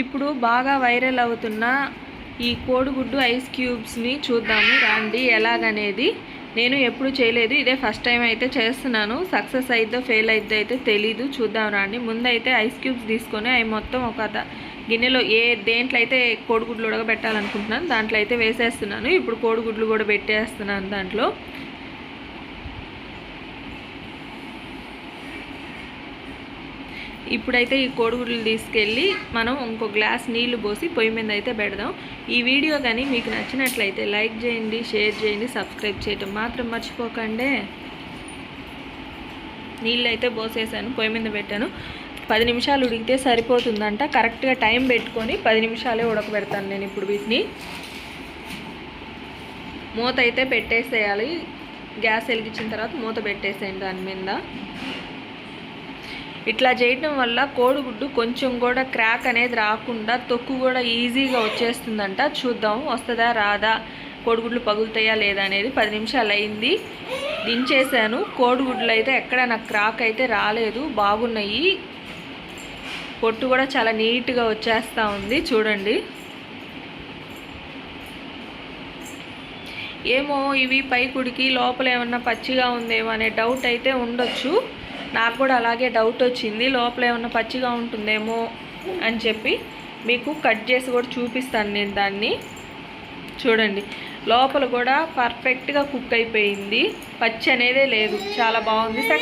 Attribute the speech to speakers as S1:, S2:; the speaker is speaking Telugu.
S1: ఇప్పుడు బాగా వైరల్ అవుతున్న ఈ కోడిగుడ్డు ఐస్ క్యూబ్స్ని చూద్దాము. రండి ఎలాగనేది? నేను ఎప్పుడు చేయలేదు ఇదే ఫస్ట్ టైం అయితే చేస్తున్నాను. సక్సెస్ అయిద్దో ఫెయిల్ అయిద్దో అయితే తెలీదు. చూద్దాం రాండి. ముందైతే ఐస్ క్యూబ్స్ తీసుకొని అవి మొత్తం ఒక గిన్నెలో ఏ దేంట్లో అయితే కోడిగుడ్లు ఉడకబెట్టాలనుకుంటున్నాను దాంట్లో అయితే వేసేస్తున్నాను. ఇప్పుడు కోడిగుడ్లు కూడా పెట్టేస్తున్నాను దాంట్లో. ఇప్పుడైతే ఈ కోడిగుడ్లు తీసుకెళ్ళి మనం ఇంకో గ్లాస్ నీళ్ళు పోసి పొయ్యి మీద అయితే పెడదాం. ఈ వీడియో కానీ మీకు నచ్చినట్లయితే లైక్ చేయండి షేర్ చేయండి సబ్స్క్రైబ్ చేయటం మాత్రం మర్చిపోకండి. నీళ్ళు అయితే పోసేసాను పొయ్యి మీద పెట్టాను. పది నిమిషాలు ఉడికితే సరిపోతుందంట. కరెక్ట్గా టైం పెట్టుకొని పది నిమిషాలే ఉడకబెడతాను నేను ఇప్పుడు వీటిని. మూత అయితే పెట్టేసేయాలి. గ్యాస్ వెలిగించిన తర్వాత మూత పెట్టేసేయండి దాని మీద. ఇట్లా చేయటం వల్ల కోడిగుడ్డు కొంచెం కూడా క్రాక్ అనేది రాకుండా తొక్కు కూడా ఈజీగా వచ్చేస్తుందంట. చూద్దాం వస్తుందా రాదా? కోడిగుడ్లు పగులుతాయా లేదా అనేది పది నిమిషాలు అయింది. దించేసాను కోడిగుడ్లు అయితే ఎక్కడ నాకు క్రాక్ అయితే రాలేదు. బాగున్నాయి. పొట్టు కూడా చాలా నీట్గా వచ్చేస్తూ ఉంది. చూడండి. ఏమో ఇవి పైకుడికి లోపల ఏమన్నా పచ్చిగా ఉందేమో అనే డౌట్ అయితే ఉండొచ్చు. నాకు కూడా అలాగే డౌట్ వచ్చింది. లోపల ఏమన్నా పచ్చిగా ఉంటుందేమో అని చెప్పి మీకు కట్ చేసి కూడా చూపిస్తాను నేను దాన్ని. చూడండి. లోపల కూడా పర్ఫెక్ట్గా కుక్ అయిపోయింది. పచ్చి అనేదే లేదు. చాలా బాగుంది.